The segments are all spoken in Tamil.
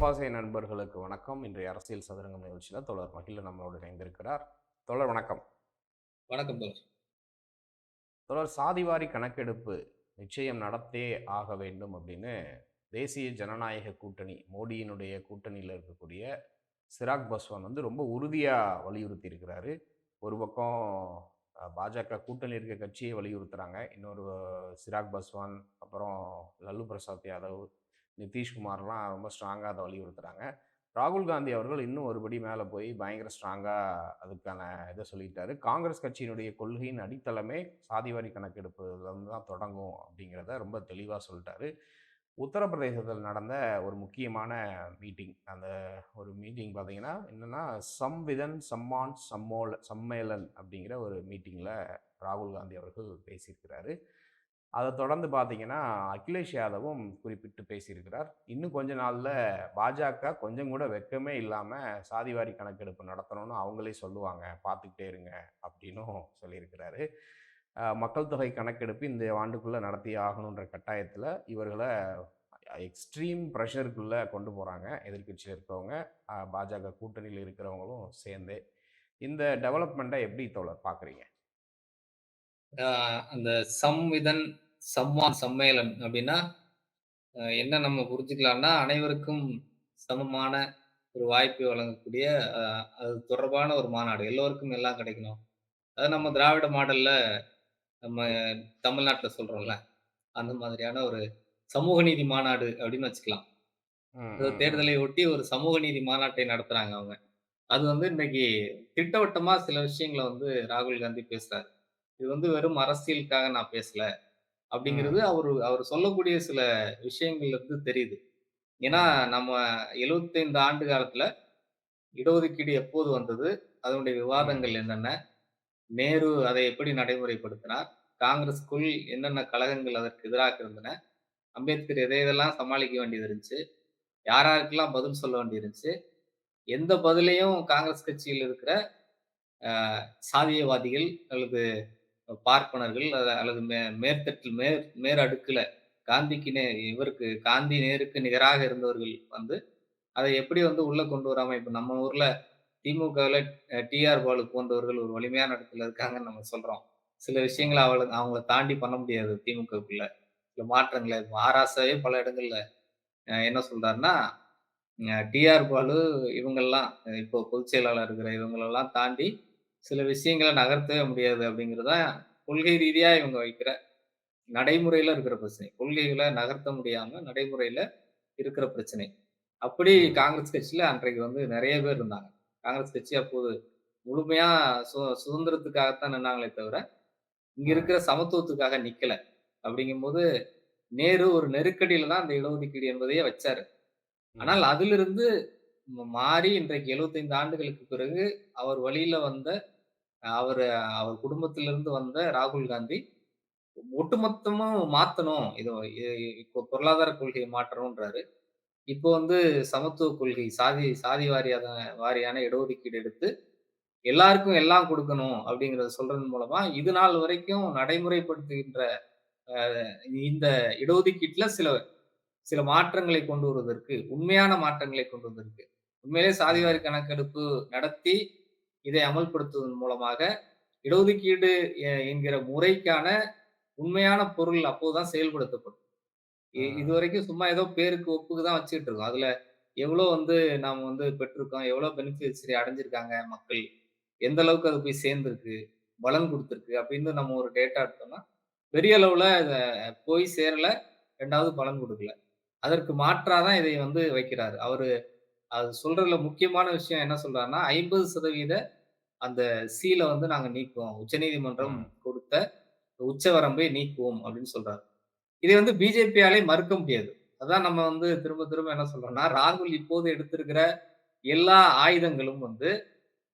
தொலைபாசை நண்பர்களுக்கு வணக்கம். இன்றைய அரசியல் சதுரங்கம் நிகழ்ச்சியில் தோழர் மகிழ நம்மளோடு இணைந்திருக்கிறார். தோழர் வணக்கம். வணக்கம் தோழர். தோழர் சாதிவாரி கணக்கெடுப்பு நிச்சயம் நடத்தே ஆக வேண்டும் அப்படின்னு தேசிய ஜனநாயக கூட்டணி மோடியினுடைய கூட்டணியில் இருக்கக்கூடிய சிராக் பஸ்வான் வந்து ரொம்ப உறுதியாக வலியுறுத்தி இருக்கிறாரு ஒரு பக்கம் பாஜக கூட்டணி இருக்க கட்சியை வலியுறுத்துறாங்க. இன்னொரு சிராக் பஸ்வான் அப்புறம் லல்லு பிரசாத் யாதவ் நிதிஷ்குமார்லாம் ரொம்ப ஸ்ட்ராங்காக அதை வலியுறுத்துகிறாங்க ராகுல் காந்தி அவர்கள் இன்னும் ஒருபடி மேலே போய் பயங்கர ஸ்ட்ராங்காக அதுக்கான இதை சொல்லிட்டாரு. காங்கிரஸ் கட்சியினுடைய கொள்கையின் அடித்தளமே சாதிவாரி கணக்கெடுப்புலேருந்து தான் தொடங்கும் அப்படிங்கிறத ரொம்ப தெளிவாக சொல்லிட்டாரு. உத்தரப்பிரதேசத்தில் நடந்த ஒரு முக்கியமான மீட்டிங் அந்த ஒரு மீட்டிங் பார்த்தீங்கன்னா என்னென்னா சம்விதன் சம்மான் சம்மோல சம்மேளன் அப்படிங்கிற ஒரு மீட்டிங்கில் ராகுல் காந்தி அவர்கள் பேசியிருக்கிறாரு. அதை தொடர்ந்து பார்த்தீங்கன்னா அகிலேஷ் யாதவும் குறிப்பிட்டு பேசியிருக்கிறார். இன்னும் கொஞ்ச நாளில் பாஜக கொஞ்சம் கூட வெக்கமே இல்லாமல் சாதிவாரி கணக்கெடுப்பு நடத்தணும்னு அவங்களே சொல்லுவாங்க. பார்த்துக்கிட்டே இருங்க அப்படின்னும் சொல்லியிருக்கிறாரு. மக்கள் தொகை கணக்கெடுப்பு இந்த ஆண்டுக்குள்ளே நடத்தி ஆகணுன்ற கட்டாயத்தில் இவர்களை எக்ஸ்ட்ரீம் ப்ரெஷருக்குள்ளே கொண்டு போகிறாங்க எதிர்க்கட்சியில் இருக்கவங்க பாஜக கூட்டணியில் இருக்கிறவங்களும் சேர்ந்து. இந்த டெவலப்மெண்ட்டை எப்படி தோழர் பார்க்குறீங்க அந்த சம்விதன் சம்மான் சம்மேளன் அப்படின்னா என்ன நம்ம புரிஞ்சுக்கலாம்னா அனைவருக்கும் சமமான ஒரு வாய்ப்பை வழங்கக்கூடிய அது தொடர்பான ஒரு மாநாடு. எல்லோருக்கும் எல்லாம் கிடைக்கணும். அது நம்ம திராவிட மாடல்ல நம்ம தமிழ்நாட்டில் சொல்றோம்ல அந்த மாதிரியான ஒரு சமூக நீதி மாநாடு அப்படின்னு வச்சுக்கலாம். தேர்தலை ஒட்டி ஒரு சமூக நீதி மாநாட்டை நடத்துறாங்க அவங்க. அது வந்து இன்னைக்கு திட்டவட்டமா சில விஷயங்களை வந்து ராகுல் காந்தி பேசுறாரு. இது வந்து வெறும் அரசியலுக்காக நான் பேசல. அப்படிங்கிறது. அவர் அவர் சொல்லக்கூடிய சில விஷயங்கள்ல இருந்து தெரியுது. ஏன்னா நம்ம 75 ஆண்டு காலத்துல இடஒதுக்கீடு எப்போது வந்தது? அதனுடைய. விவாதங்கள் என்னென்ன? நேரு அதை எப்படி நடைமுறைப்படுத்தினார்? காங்கிரஸ்க்குள் என்னென்ன கழகங்கள் அதற்கு எதிராக இருந்தன? அம்பேத்கர் எதை எதெல்லாம் சமாளிக்க வேண்டியது இருந்துச்சு? யார் யாருக்கெல்லாம் பதில் சொல்ல வேண்டியது இருந்துச்சு? எந்த பதிலையும் காங்கிரஸ் கட்சியில் இருக்கிற சாதியவாதிகள் அல்லது பார்ப்பனர்கள் அல்லது மே மேற்தட்டில் மேற் மேற் காந்திக்கு நே இவருக்கு காந்தி நேருக்கு நிகராக இருந்தவர்கள் வந்து அதை எப்படி வந்து உள்ளே கொண்டு வராமல் இப்போ நம்ம ஊரில் திமுகவில் டிஆர் பாலு போன்றவர்கள் ஒரு வலிமையான இடத்துல இருக்காங்கன்னு நம்ம சொல்கிறோம் சில விஷயங்களை அவளுக்கு அவங்கள தாண்டி பண்ண முடியாது திமுகவுக்குள்ளே. சில மாற்றங்களை ஆராசாவே பல இடங்களில் என்ன சொல்கிறாருன்னா டிஆர் பாலு இவங்கெல்லாம் இப்போ பொதுச் செயலாளர் இருக்கிற இவங்களெல்லாம் தாண்டி சில விஷயங்களை நகர்த்தவே முடியாது அப்படிங்கிறதா கொள்கை ரீதியா இவங்க வைக்கிற நடைமுறையில இருக்கிற பிரச்சனை கொள்கைகளை நகர்த்த முடியாம நடைமுறையில இருக்கிற பிரச்சனை அப்படி. காங்கிரஸ் கட்சியில அன்றைக்கு வந்து நிறைய பேர் இருந்தாங்க காங்கிரஸ் கட்சி அப்போது முழுமையா சு சுதந்திரத்துக்காகத்தான் நின்னாங்களே தவிர இங்க. இருக்கிற சமத்துவத்துக்காக நிக்கல அப்படிங்கும்போது நேரு ஒரு நெருக்கடியில தான் அந்த இடஒதுக்கீடு என்பதையே வச்சாரு ஆனால். அதிலிருந்து மாறி இன்றைக்கு 75 ஆண்டுகளுக்கு பிறகு அவர் வழியில வந்த அவர் அவர் குடும்பத்திலிருந்து வந்த ராகுல் காந்தி ஒட்டுமொத்தமும் மாத்தணும். இது இப்போ பொருளாதார கொள்கையை மாற்றணும்ன்றாரு. இப்போ வந்து சமத்துவ கொள்கை சாதி சாதி வாரியான வாரியான இடஒதுக்கீடு எடுத்து எல்லாருக்கும் எல்லாம் கொடுக்கணும் அப்படிங்கறத சொல்றதன் மூலமா இது நாள் வரைக்கும் நடைமுறைப்படுத்துகின்ற இந்த இடஒதுக்கீட்டுல சில சில மாற்றங்களை கொண்டு வருவதற்கு உண்மையான மாற்றங்களை கொண்டு வந்திருக்கு உண்மையிலே சாதிவாரி. கணக்கெடுப்பு நடத்தி இதை அமல்படுத்துவதன் மூலமாக இடஒதுக்கீடு என்கிற முறைக்கான உண்மையான பொருள் அப்போதுதான் செயல்படுத்தப்படும் இ- ம். இதுவரைக்கும் சும்மா ஏதோ பேருக்கு ஒப்புக்கு தான் வச்சுக்கிட்டு இருக்கோம் அதுல எவ்வளவு வந்து நாம வந்து பெற்றிருக்கோம் எவ்வளவு பெனிஃபிட்ஸரி அடைஞ்சிருக்காங்க மக்கள் எந்த அளவுக்கு அது போய் சேர்ந்திருக்கு பலன் கொடுத்திருக்கு அப்படின்னு நம்ம ஒரு டேட்டா எடுத்தோம்னா பெரிய அளவுல இத போய் சேரல ரெண்டாவது பலன் கொடுக்கல அதற்கு மாற்றாதான் இதை வந்து வைக்கிறாரு அவரு அது சொல்றதுல முக்கியமான விஷயம் என்ன சொல்றாருன்னா ஐம்பது சதவீத அந்த சீல வந்து நாங்க நீக்குவோம். உச்சநீதிமன்றம். கொடுத்த உச்சவரம்பை நீக்குவோம் அப்படின்னு சொல்றாரு. இதை வந்து பிஜேபியாலே மறுக்க முடியாது. அதான் நம்ம வந்து திரும்ப திரும்ப என்ன சொல்றோம்னா ராகுல் இப்போது எடுத்திருக்கிற எல்லா ஆயுதங்களும் வந்து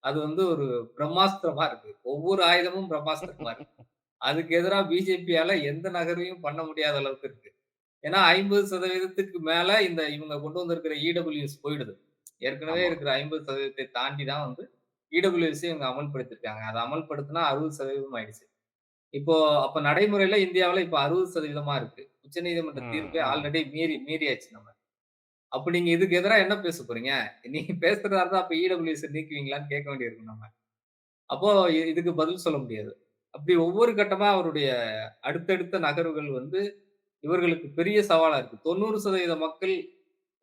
அது வந்து ஒரு பிரம்மாஸ்திரமா இருக்கு. ஒவ்வொரு ஆயுதமும் பிரம்மாஸ்திரமா இருக்கு. அதுக்கு எதிராக பிஜேபியால எந்த நகர்வையும் பண்ண முடியாத அளவுக்கு இருக்கு. ஏன்னா ஐம்பது சதவீதத்துக்கு மேல இந்த இவங்க கொண்டு வந்திருக்கிற இடபிள்யூஎஸ் போயிடுது ஏற்கனவே. இருக்கிற ஐம்பது சதவீதத்தை தாண்டி தான் வந்து இடபிள்யூஎஸ் இவங்க அமல்படுத்திருக்காங்க அதை அமல்படுத்தினா அறுபது சதவீதம் ஆயிடுச்சு இப்போ அப்ப நடைமுறையில இந்தியாவுல இப்ப அறுபது சதவீதமா இருக்கு உச்சநீதிமன்ற ம். தீர்ப்பை. ஆல்ரெடி மீறி மீறியாச்சு நம்ம அப்ப நீங்க இதுக்கு எதிரா என்ன பேச போறீங்க? நீங்க பேசுறதா இருந்தா அப்ப இடபிள்யூஎஸ் நீக்குவீங்களான்னு கேட்க வேண்டியிருக்கும் நம்ம. அப்போ இதுக்கு பதில் சொல்ல முடியாது. அப்படி ஒவ்வொரு கட்டமா அவருடைய அடுத்தடுத்த நகர்வுகள் வந்து இவர்களுக்கு பெரிய சவாலா இருக்கு. 90% மக்கள்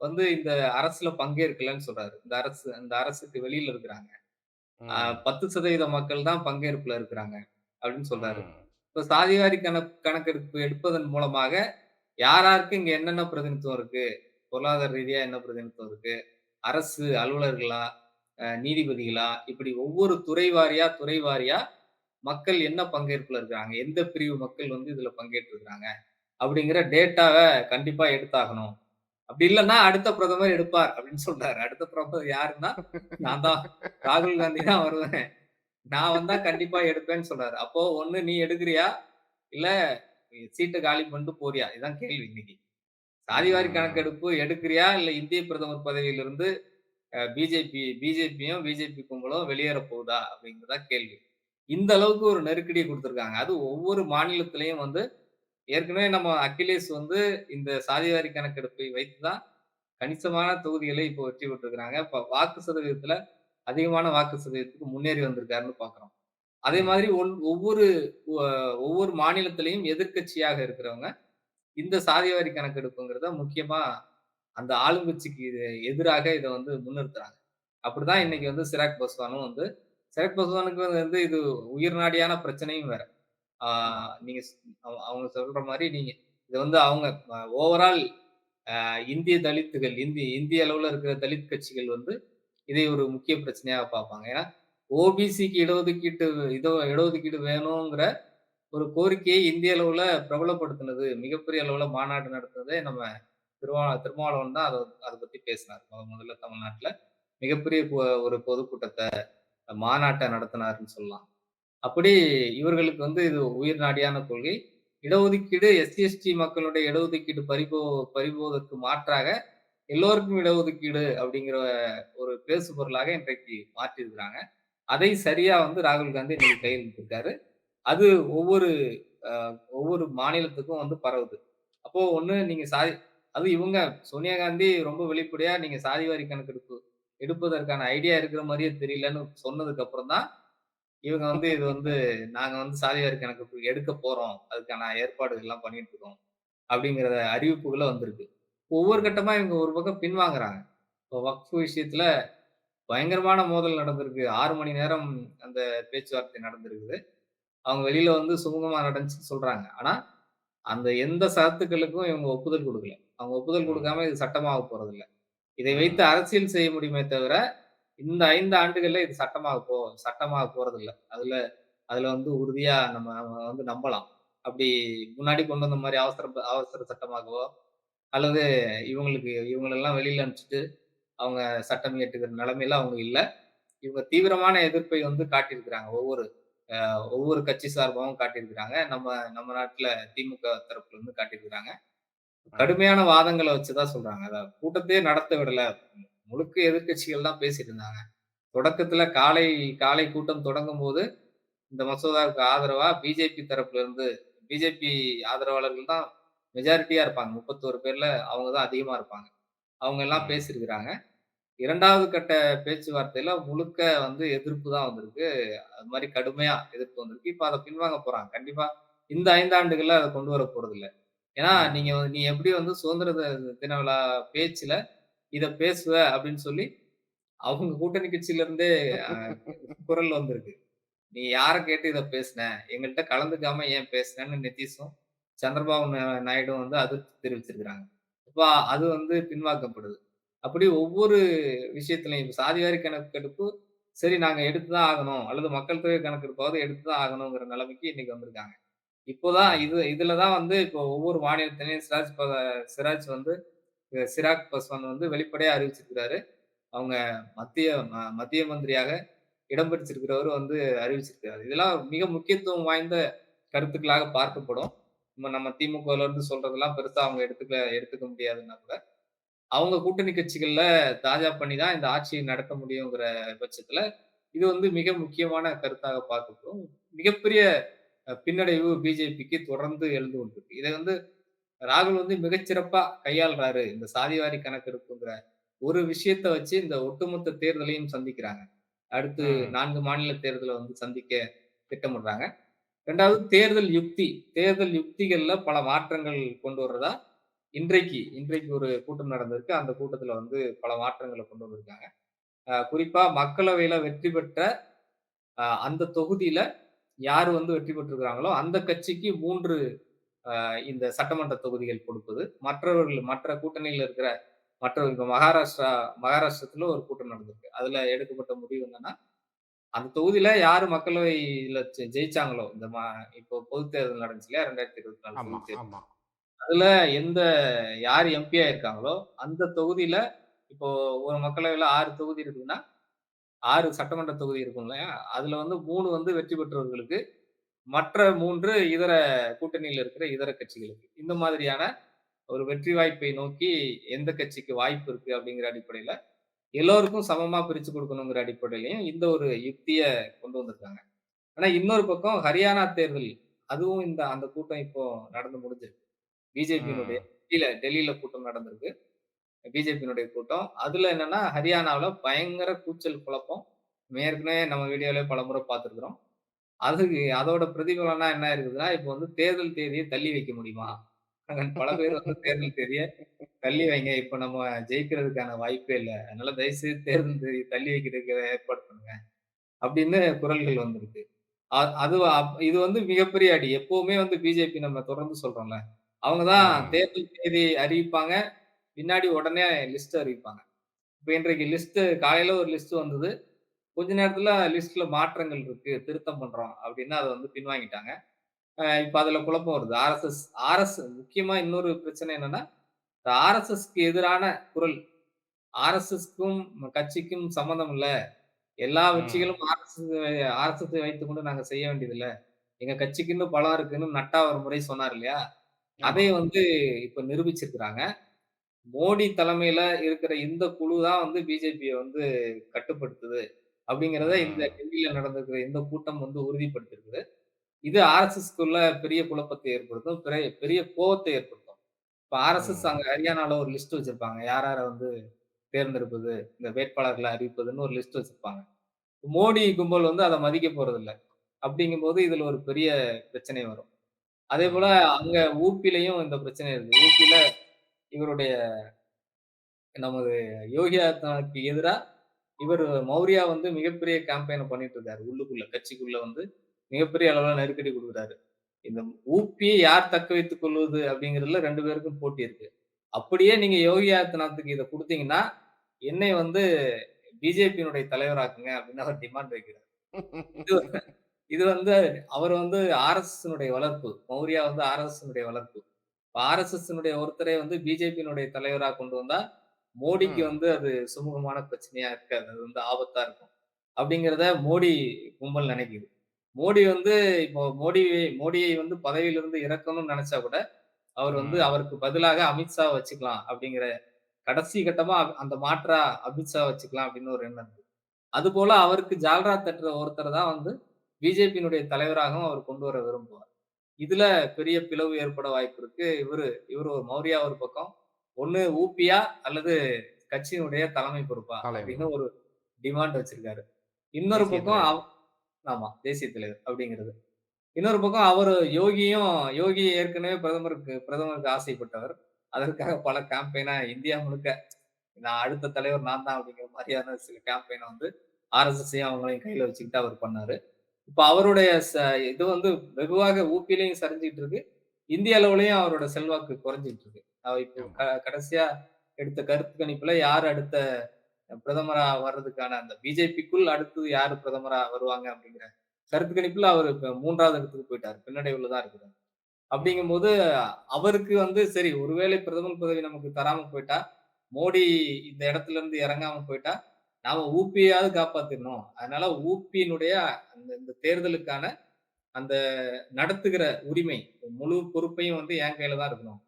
வந்து இந்த அரசுல பங்கேற்கலன்னு சொல்றாரு. இந்த அரசு அந்த அரசுக்கு வெளியில இருக்கிறாங்க. ம். 10% மக்கள் தான் பங்கேற்புல இருக்கிறாங்க அப்படின்னு சொல்றாரு. இப்ப சாதிவாரி கணக் கணக்கெடுப்பு எடுப்பதன் மூலமாக யார் யாருக்கு இங்க என்னென்ன பிரதிநிதித்துவம் இருக்கு? பொருளாதார ரீதியா என்ன பிரதிநிதித்துவம் இருக்கு? அரசு அலுவலர்களா? நீதிபதிகளா? இப்படி ஒவ்வொரு துறை வாரியா, துறை வாரியா மக்கள் என்ன பங்கேற்புல இருக்காங்க? எந்த பிரிவு மக்கள் வந்து இதுல பங்கேற்றிருக்காங்க? அப்படிங்கிற டேட்டாவ கண்டிப்பா எடுத்தாகணும். அப்படி இல்லன்னா அடுத்த பிரதமர் எடுப்பார் அப்படின்னு சொல்றாரு. அடுத்த பிரதமர் யாருன்னா, நான் தான் ராகுல் காந்தி தான் வருவேன். நான் வந்தா கண்டிப்பா எடுப்பேன்னு சொல்றாரு. அப்போ ஒண்ணு நீ எடுக்குறியா? இல்ல சீட்ட காலி பண்ணிட்டு போறியா? இதான் கேள்வி இன்னைக்கு. சாதிவாரி. கணக்கெடுப்பு எடுக்கிறியா? இல்ல இந்திய பிரதமர் பதவியிலிருந்து பிஜேபி பிஜேபியும், பிஜேபி கும்பலும் வெளியேற போகுதா? அப்படிங்கிறது கேள்வி. இந்த அளவுக்கு ஒரு நெருக்கடிய குடுத்திருக்காங்க. அதுவும் ஒவ்வொரு மாநிலத்திலயும் வந்து ஏற்கனவே நம்ம அகிலேஷ் வந்து இந்த சாதிவாரி கணக்கெடுப்பை வைத்து தான் கணிசமான தொகுதிகளை இப்போ வெற்றி பெற்றிருக்கிறாங்க. இப்ப வாக்கு சதவீதத்துல அதிகமான வாக்கு சதவீதத்துக்கு முன்னேறி வந்திருக்காருன்னு பார்க்கிறோம். அதே. மாதிரி ஒன் ஒவ்வொரு ஒவ்வொரு மாநிலத்திலயும் எதிர்க்கட்சியாக இருக்கிறவங்க இந்த சாதிவாரி கணக்கெடுப்புங்கிறத முக்கியமா அந்த ஆளுங்கட்சிக்கு இது எதிராக இத வந்து முன்னிறுத்துறாங்க. அப்படிதான் இன்னைக்கு. வந்து சிராக் பஸ்வானும் வந்து சிராக் பஸ்வானுக்கு வந்து இது உயிர் நாடியான பிரச்சனையும் வேற. நீங்க அவங்க சொல்ற மாதிரி நீங்க இது வந்து அவங்க ஓவரால் இந்திய தலித்துகள், இந்தி இந்திய அளவில் இருக்கிற தலித் கட்சிகள் வந்து இதை ஒரு முக்கிய பிரச்சனையாக பார்ப்பாங்க. ஏன்னா, ஓபிசிக்கு இடஒதுக்கீட்டு இதோ இடஒதுக்கீடு வேணுங்கிற ஒரு கோரிக்கையை இந்திய அளவில் பிரபலப்படுத்தினது, மிகப்பெரிய அளவில் மாநாடு நடத்தினதே நம்ம திருமா திருமாவளவன் தான் அதை அதை பற்றி பேசினார். முத முதல்ல தமிழ்நாட்டில் மிகப்பெரிய பொ ஒரு பொதுக்கூட்டத்தை மாநாட்டை நடத்தினாருன்னு சொல்லலாம். அப்படி இவர்களுக்கு வந்து இது உயிர் நாடியான கொள்கை. இடஒதுக்கீடு எஸ்சி, எஸ்டி மக்களுடைய இடஒதுக்கீடு பறிபோ பறிபோவதற்கு மாற்றாக எல்லோருக்கும் இடஒதுக்கீடு அப்படிங்கிற ஒரு பேசு பொருளாக இன்றைக்கு மாற்றியிருக்கிறாங்க. அதை சரியா வந்து ராகுல் காந்தி இன்னைக்கு கையெழுத்திட்டிருக்காரு. அது ஒவ்வொரு ஒவ்வொரு மாநிலத்துக்கும் வந்து பரவுது. அப்போ ஒண்ணு நீங்க சாதி அது இவங்க சோனியா காந்தி ரொம்ப வெளிப்படையா நீங்க சாதிவாரி கணக்கெடுப்பு எடுப்பதற்கான ஐடியா இருக்கிற மாதிரியே தெரியலன்னு சொன்னதுக்கு அப்புறம் தான், இவங்க வந்து இது வந்து நாங்க வந்து சாதிவாரி கணக்கெடுப்பு எடுக்க போறோம். அதுக்கான ஏற்பாடுகள் எல்லாம் பண்ணிட்டு இருக்கோம். அப்படிங்கிற அறிவிப்புகளும் வந்திருக்கு. ஒவ்வொரு. கட்டமா இவங்க ஒரு பக்கம் பின்வாங்குறாங்க. இப்போ வக்ஃப் விஷயத்துல பயங்கரமான மோதல் நடந்திருக்கு. 6 மணி நேரம் அந்த பேச்சுவார்த்தை நடந்திருக்குது. அவங்க வெளியில வந்து சுமூகமா நடந்துச்சுன்னு சொல்றாங்க. ஆனா, அந்த எந்த சரத்துக்களுக்கும் இவங்க ஒப்புதல் குடுக்கல. அவங்க ஒப்புதல். குடுக்காம இது சட்டமாக போறதில்ல. இதை வைத்து. அரசியல் செய்ய முடியுமே தவிர, இந்த 5 ஆண்டுகள்ல இது சட்டமாக போ சட்டமாக போறதில்ல. அதுல அதுல வந்து உறுதியா நம்ம வந்து நம்பலாம். அப்படி முன்னாடி கொண்டு வந்த மாரி அவசர அவசர சட்டமாகவோ, அல்லது இவங்களுக்கு இவங்களெல்லாம் வெளியில அனுப்பிச்சுட்டு, அவங்க சட்டம் இயற்றுகிற நிலைமையில அவங்க இல்ல. இவங்க தீவிரமான எதிர்ப்பை வந்து காட்டியிருக்கிறாங்க. ஒவ்வொரு ஒவ்வொரு கட்சி சார்பாவும் காட்டியிருக்கிறாங்க. நம்ம நம்ம நாட்டுல திமுக தரப்புல இருந்து காட்டியிருக்கிறாங்க. கடுமையான வாதங்கள வச்சு தான் சொல்றாங்க. அதாவது கூட்டத்தையே நடத்த விடல. முழுக்க எதிர்க்கட்சிகள் தான் பேசிட்டு இருந்தாங்க. தொடக்கத்துல காலை காலை கூட்டம் தொடங்கும்போது, இந்த மசோதாவுக்கு ஆதரவா பிஜேபி தரப்புல இருந்து பிஜேபி ஆதரவாளர்கள் தான் மெஜாரிட்டியா இருப்பாங்க. 31 பேர்ல அவங்க தான் அதிகமா இருப்பாங்க. அவங்க எல்லாம். பேசியிருக்கிறாங்க. 2வது கட்ட பேச்சுவார்த்தையில முழுக்க வந்து எதிர்ப்பு தான் வந்திருக்கு. அது மாரி கடுமையா எதிர்ப்பு வந்திருக்கு. இப்ப அத பின்வாங்க போறாங்க. கண்டிப்பா இந்த 5 ஆண்டுகள்ல அத கொண்டு வர போறதில்ல. ஏன்னா, நீங்க நீ எப்படி வந்து சுதந்திர தின விழா பேச்சுல இத பேசுவ அப்படின்னு சொல்லி, அவங்க கூட்டணி கட்சியில இருந்தே குரல் வந்திருக்கு. "நீ யார கேட்டு இத பேசுன? எங்கள்ட்ட கலந்துக்காம ஏன் பேசுனன்னு?" நிதிஷும், சந்திரபாபு நாயுடும் வந்து அதிருப்தி தெரிவிச்சிருக்கிறாங்க. அப்ப அது வந்து பின்வாங்கப்படுது. அப்படி ஒவ்வொரு விஷயத்திலயும் இப்ப சாதிவாரி கணக்கெடுப்பு, சரி நாங்க எடுத்து தான் ஆகணும். அல்லது மக்கள் தொகை கணக்கெடுப்பாவது எடுத்து தான் ஆகணுங்கிற நிலைமைக்கு இன்னைக்கு வந்திருக்காங்க. இப்போதான். இது இதுல தான் வந்து இப்போ ஒவ்வொரு மாநிலத்திலயும் சிராஜ் சிராஜ் வந்து சிராக் பஸ்வான் வந்து வெளிப்படையாக அறிவிச்சிருக்கிறாரு. அவங்க மத்திய ம மத்திய மந்திரியாக இடம் பிடிச்சிருக்கிறவரு வந்து அறிவிச்சிருக்கிறாரு இதெல்லாம் மிக முக்கியத்துவம் வாய்ந்த கருத்துக்களாக பார்க்கப்படும். நம்ம நம்ம திமுகல இருந்து சொல்றதெல்லாம் பெருசா அவங்க எடுத்துக்க எடுத்துக்க முடியாதுன்னா கூட, அவங்க கூட்டணி கட்சிகள்ல தாஜா பண்ணி தான் இந்த ஆட்சியை நடத்த முடியுங்கிற பட்சத்துல, இது வந்து மிக முக்கியமான கருத்தாக பார்க்கப்படும். மிகப்பெரிய பின்னடைவு பிஜேபிக்கு தொடர்ந்து எழுந்து கொண்டிருக்கு. இதை வந்து ராகுல் வந்து மிகச்சிறப்பா கையாள்றாரு. இந்த சாதிவாரி கணக்கெடுப்புங்கிற ஒரு விஷயத்த வச்சு இந்த ஒட்டுமொத்த தேர்தலையும் சந்திக்கிறாங்க. அடுத்து. 4 மாநில தேர்தல வந்து சந்திக்க திட்டமிடுறாங்க. 2வது தேர்தல் யுக்தி. தேர்தல் யுக்திகள்ல பல மாற்றங்கள் கொண்டு வர்றதா இன்றைக்கு இன்றைக்கு ஒரு கூட்டம் நடந்திருக்கு. அந்த கூட்டத்துல வந்து பல மாற்றங்கள கொண்டு வந்திருக்காங்க. குறிப்பா மக்களவையில வெற்றி பெற்ற அந்த தொகுதியில யாரு வந்து வெற்றி பெற்றிருக்கிறாங்களோ, அந்த கட்சிக்கு 3 அ இந்த சட்டமன்ற தொகுதிகள் கொடுப்பது. மற்றவர்கள் மற்ற கூட்டணியில இருக்கிற மற்றவர்கள் இப்ப மகாராஷ்டிரா மகாராஷ்டிரத்துல ஒரு கூட்டம் நடந்திருக்கு. அதுல எடுக்கப்பட்ட முடிவு என்னன்னா, அந்த தொகுதியில யாரு மக்களவையில ஜெயிச்சாங்களோ, இந்த ம இப்போ பொதுத் தேர்தல் நடந்துச்சு இல்லையா? 2024 ஆமா, பொதுத் தேர்தல். ஆமா. அதுல எந்த யார் எம்பியா இருக்காங்களோ, அந்த தொகுதியில இப்போ ஒரு மக்களவையில 6 தொகுதி இருக்குதுன்னா, 6 சட்டமன்ற தொகுதி இருக்கும் இல்லையா? அதுல வந்து 3 வந்து வெற்றி பெற்றவர்களுக்கு, மற்ற 3 இதர கூட்டணியில இருக்கிற இதர கட்சிகளுக்கு. இந்த மாதிரியான ஒரு வெற்றி வாய்ப்பை நோக்கி எந்த கட்சிக்கு வாய்ப்பு இருக்கு அப்படிங்கிற அடிப்படையில, எல்லோருக்கும் சமமா பிரிச்சு குடுக்கணுங்கிற அடிப்படையிலயும் இந்த ஒரு யுக்திய கொண்டு வந்திருக்காங்க. ஆனா இன்னொரு பக்கம் ஹரியானா தேர்தல், அதுவும் இந்த அந்த கூட்டம் இப்போ நடந்து முடிஞ்சிருக்கு. பிஜேபியினுடைய ம். டெல்லில டெல்லில கூட்டம் நடந்திருக்கு. பிஜேபியினுடைய கூட்டம். அதுல என்னன்னா, ஹரியானாவுல பயங்கர கூச்சல் குழப்பம். ஏற்கனவே நம்ம வீடியோலயே பலமுறை பார்த்திருக்கிறோம். அதுக்கு அதோட பிரதிபலனா என்ன இருக்குதுன்னா, இப்போ வந்து தேர்தல் தேதிய தள்ளி வைக்க முடியுமா? பல பேர் வந்து தேர்தல் தேதிய தள்ளி வைங்க. இப்ப நம்ம ஜெயிக்கிறதுக்கான வாய்ப்பே இல்ல. அதனால தயவு செய்து தேர்தல் தேதிய தள்ளி வைக்கிறதுக்கு ஏற்பாடு பண்ணுங்க. அப்படின்னு குரல்கள் வந்திருக்கு. அது இது வந்து மிகப்பெரிய அடி. எப்பவுமே வந்து பிஜேபி நம்ம தொடர்ந்து சொல்றோம்ல. அவங்க தான். தேர்தல் தேதி அறிவிப்பாங்க. பின்னாடி உடனே லிஸ்ட் அறிவிப்பாங்க. இப்ப இன்றைக்கு லிஸ்ட் காலையில ஒரு லிஸ்ட் வந்தது. கொஞ்ச நேரத்துல லிஸ்ட்ல மாற்றங்கள் இருக்கு. திருத்தம் பண்றோம் அப்படின்னு அத வந்து பின்வாங்கிட்டாங்க. இப்ப அதுல குழப்பம் வருது. ஆர்எஸ்எஸ் ஆர்எஸ் முக்கியமா இன்னொரு பிரச்சனை என்னன்னா, இந்த ஆர்எஸ்எஸ்க்கு எதிரான குரல். ஆர்எஸ்எஸ்க்கும் கட்சிக்கும் சம்மந்தம் இல்ல. எல்லா ம். வெற்றிகளும் ஆர்எஸ்எஸ் ஆர்எஸ்எஸ்ஸை வைத்துக்கொண்டு நாங்க செய்ய வேண்டியதில்ல. எங்க கட்சிக்குன்னு பலம் இருக்குன்னு நட்டா ஒரு முறை சொன்னார் இல்லையா? அதை வந்து இப்ப நிரூபிச்சிருக்கிறாங்க. மோடி தலைமையில இருக்கிற இந்த குழு தான் வந்து பிஜேபிய வந்து கட்டுப்படுத்துது. அப்படிங்கிறத இந்த. டெல்லியில நடந்திருக்கிற இந்த கூட்டம் வந்து உறுதிப்படுத்தியிருக்குது. இது ஆர்எஸ்எஸ்க்குள்ள பெரிய குழப்பத்தை ஏற்படுத்தும். பெரிய பெரிய கோவத்தை ஏற்படுத்தும். இப்ப ஆர்எஸ்எஸ். அங்க ஹரியானால ஒரு லிஸ்ட் வச்சிருப்பாங்க. யார் யார வந்து தேர்ந்தெடுப்பது, இந்த வேட்பாளர்கள அறிவிப்பதுன்னு ஒரு லிஸ்ட் வச்சிருப்பாங்க. மோடி கும்பல் வந்து அத மதிக்க போறதில்ல. அப்படிங்கும்போது இதுல ஒரு பெரிய பிரச்சனை வரும். அதேபோல ம். அங்க ஊபிலயும் இந்த பிரச்சனை இருக்கு. ஊபில இவருடைய நமது யோகி ஆதித்யநாத்துக்கு எதிரா இவர் மௌரியா வந்து மிகப்பெரிய கேம்பெயினை பண்ணிட்டு இருக்காரு. உள்ளுக்குள்ள கட்சிக்குள்ள வந்து மிகப்பெரிய அளவில் நெருக்கடி கொடுக்குறாரு இந்த ஊப்பியை யார் தக்க வைத்துக் கொள்வது அப்படிங்கிறதுல ரெண்டு பேருக்கும் போட்டி இருக்கு. அப்படியே நீங்க யோகி ஆதித்யநாத்துக்கு இதை கொடுத்தீங்கன்னா என்னை வந்து பிஜேபியினுடைய தலைவராக்குங்க அப்படின்னு அவர் டிமாண்ட் வைக்கிறார். இது வந்து அவர் வந்து ஆர்எஸ்எஸ்னுடைய வளர்ப்பு. மௌரியா வந்து ஆர்எஸ்எஸ்னுடைய வளர்ப்பு. ஆர்எஸ்எஸ்னுடைய ஒருத்தரை வந்து பிஜேபியினுடைய தலைவராக கொண்டு வந்தா, மோடிக்கு. வந்து அது சுமூகமான பிரச்சனையா இருக்காது. அது வந்து ஆபத்தா இருக்கும். அப்படிங்கிறத மோடி கும்பல் நினைக்குது. மோடி வந்து இப்போ மோடி மோடியை வந்து பதவியிலிருந்து இறக்கணும்னு நெனச்சா கூட, அவர் வந்து. அவருக்கு பதிலாக அமித்ஷாவ வச்சுக்கலாம் அப்படிங்கிற கடைசி கட்டமா அந்த மாற்றா அமித்ஷா வச்சுக்கலாம் அப்படின்னு ஒரு எண்ணம் இருக்கு. அதுபோல அவருக்கு ஜால்ரா தட்டுற ஒருத்தர தான் வந்து பிஜேபியினுடைய தலைவராகவும் அவர் கொண்டு வர விரும்புவார். இதுல பெரிய பிளவு ஏற்பட வாய்ப்பு இருக்கு. இவரு இவரு ஒரு மௌரியா ஒரு பக்கம். ஒண்ணு ஊபியா அல்லது கட்சியினுடைய தலைமை பொறுப்பா அப்படின்னு. ஒரு டிமாண்ட் வச்சிருக்காரு. இன்னொரு பக்கம் ஆமா தேசிய தலைவர் அப்படிங்கிறது. இன்னொரு பக்கம் அவரு யோகியும் யோகி ஏற்கனவே பிரதமருக்கு பிரதமருக்கு ஆசைப்பட்டவர். அதற்காக பல கேம்பெயினா இந்தியா முழுக்க நான் அடுத்த தலைவர் நான் தான் அப்படிங்கிற மாரியான சில கேம்பெயின வந்து ஆர்எஸ்எஸ்ஸையும் அவங்களையும் கையில வச்சுக்கிட்டு அவர் பண்ணாரு. இப்ப அவருடைய ச இது வந்து வெகுவாக ஊபிலயும் சரிஞ்சுகிட்டு இருக்கு. இந்திய அளவுலயும் அவரோட செல்வாக்கு குறைஞ்சுகிட்டு இருக்கு. இப்போ கடைசியா எடுத்த கருத்து கணிப்புல யார் அடுத்த பிரதமரா வர்றதுக்கான அந்த பிஜேபிக்குள் அடுத்து யாரு பிரதமரா வருவாங்க அப்படிங்கிற கருத்து கணிப்புல அவரு இப்ப 3வது இடத்துக்கு போயிட்டாரு. பின்னடைவுல தான் இருக்கிறாரு. ம். அப்படிங்கும்போது அவருக்கு வந்து சரி ஒருவேளை பிரதமர் பதவி நமக்கு தராம போயிட்டா, மோடி இந்த இடத்துல இருந்து இறங்காம போயிட்டா, நாம ஊபியாவது காப்பாத்திரணும். அதனால ஊபியினுடைய அந்த இந்த தேர்தலுக்கான அந்த நடத்துகிற உரிமை, முழு பொறுப்பையும் வந்து என் கையில தான் இருக்கணும்.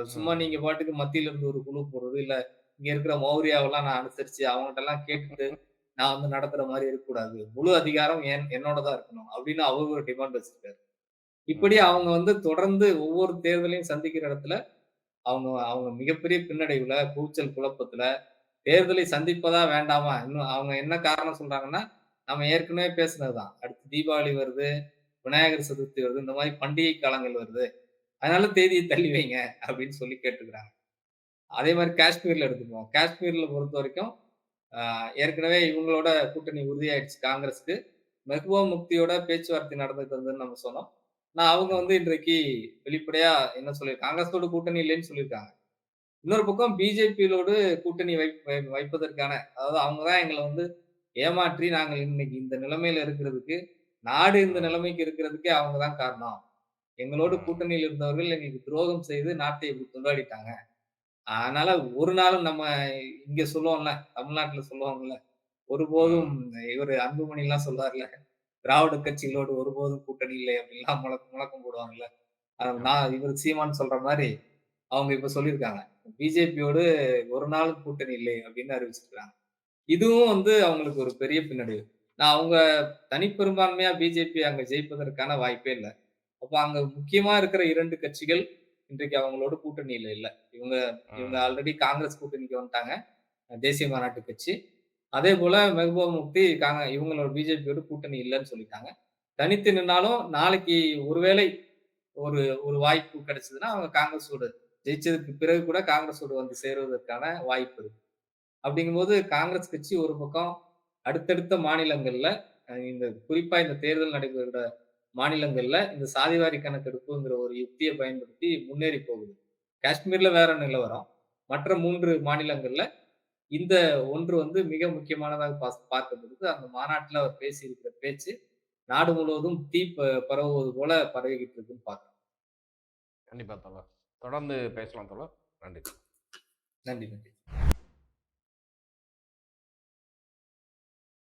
சும்மா. நீங்க பாட்டுக்கு மத்தியில இருந்து ஒரு குழு போடுறது, இல்ல இங்க இருக்கிற மௌரியாவெல்லாம் நான் அனுசரிச்சு அவங்கட்டலாம் கேட்டுட்டு நான் வந்து நடத்துற மாரி இருக்கக்கூடாது. முழு அதிகாரம் என் என்னோட தான் இருக்கணும். அப்படின்னு அவரு ஒரு டிமாண்ட் வச்சிருக்காரு. இப்படி அவங்க வந்து தொடர்ந்து ஒவ்வொரு தேர்தலையும் சந்திக்கிற இடத்துல அவங்க அவங்க மிகப்பெரிய பின்னடைவுல, கூச்சல் குழப்பத்துல, தேர்தலை சந்திப்பதா வேண்டாமா? இன்னும் அவங்க என்ன காரணம் சொல்றாங்கன்னா, நம்ம ஏற்கனவே பேசினதுதான். அடுத்து தீபாவளி வருது, விநாயகர் சதுர்த்தி வருது, இந்த மாரி பண்டிகை காலங்கள் வருது. அதனால தேதியை தள்ளி வைங்க அப்படின்னு சொல்லி கேட்டுக்கிறாங்க. அதே மாதிரி காஷ்மீர்ல எடுத்துப்போம் காஷ்மீர்ல பொறுத்த வரைக்கும் ஏற்கனவே இவங்களோட கூட்டணி உறுதியாயிடுச்சு காங்கிரஸ்க்கு. மெஹ்பூபா முக்தியோட பேச்சுவார்த்தை நடந்துட்டு இருந்ததுன்னு நம்ம சொன்னோம். நான் அவங்க வந்து இன்றைக்கு வெளிப்படையா என்ன சொல்லியிருக்காங்க காங்கிரஸோட கூட்டணி இல்லைன்னு சொல்லியிருக்காங்க. இன்னொரு பக்கம் பிஜேபியோடு கூட்டணி வைப் வை வைப்பதற்கான அதாவது அவங்க தான் எங்களை வந்து ஏமாற்றி நாங்கள் இன்னைக்கு இந்த நிலைமையில இருக்கிறதுக்கு, நாடு இந்த நிலைமைக்கு இருக்கிறதுக்கே அவங்க தான் காரணம். எங்களோடு. கூட்டணியில் இருந்தவர்கள் எங்களுக்கு துரோகம் செய்து நாட்டை இப்படி கொண்டாடிட்டாங்க. அதனால ஒரு நாளும் நம்ம இங்க சொல்லுவோம்ல, தமிழ்நாட்டுல சொல்லுவாங்கல்ல, ஒருபோதும். இவரு அன்புமணிலாம் சொல்றார்ல, திராவிட கட்சிகளோடு ஒருபோதும் கூட்டணி இல்லை அப்படின்லாம் முழக்க முழக்கம் போடுவாங்கல்ல. நான் இவரு சீமான் சொல்ற மாரி, அவங்க இப்ப சொல்லியிருக்காங்க. பிஜேபியோடு ஒரு நாளும் கூட்டணி இல்லை அப்படின்னு அறிவிச்சிருக்காங்க. இதுவும் வந்து அவங்களுக்கு ஒரு பெரிய பின்னடைவு. நான் அவங்க தனிப்பெரும்பான்மையா பிஜேபி அங்க ஜெயிப்பதற்கான வாய்ப்பே இல்ல. அப்ப அங்க முக்கியமா இருக்கிற 2 கட்சிகள் இன்றைக்கு அவங்களோட கூட்டணியில இல்ல. இவங்க இவங்க. ஆல்ரெடி காங்கிரஸ் கூட்டணிக்கு வந்துட்டாங்க. தேசிய மாநாட்டு கட்சி. அதேபோல மெஹ்பூபா முஃப்தி காங்க இவங்களோட பிஜேபியோட கூட்டணி இல்லன்னு சொல்லிட்டாங்க. தனித்து நின்னாலும் நாளைக்கு ஒருவேளை ஒரு ஒரு வாய்ப்பு கிடைச்சதுன்னா, அவங்க காங்கிரஸோட ஜெயிச்சதுக்கு பிறகு கூட காங்கிரஸோட வந்து சேருவதற்கான வாய்ப்பு இருக்கு. அப்படிங்கும்போது காங்கிரஸ் கட்சி ஒரு பக்கம் அடுத்தடுத்த மாநிலங்கள்ல இந்த குறிப்பா இந்த தேர்தல் நடைபெறுகிற மாநிலங்கள்ல இந்த சாதிவாரி கணக்கெடுப்புங்கிற ஒரு யுக்திய பயன்படுத்தி முன்னேறி போகுது. காஷ்மீர்ல வேற நிலவரம். மற்ற 3 மாநிலங்கள்ல இந்த ஒன்று வந்து மிக முக்கியமானதாக பாஸ் பார்க்கப்படுது. அந்த மாநாட்டுல அவர் பேசியிருக்கிற பேச்சு, நாடு முழுவதும் தீ ப பரவுவது போல பரவிக்கிட்டு இருக்குன்னு பார்க்கிறோம். கண்டிப்பா தோழர். தொடர்ந்து பேசலாம் தோழர். நன்றி. நன்றி, நன்றி.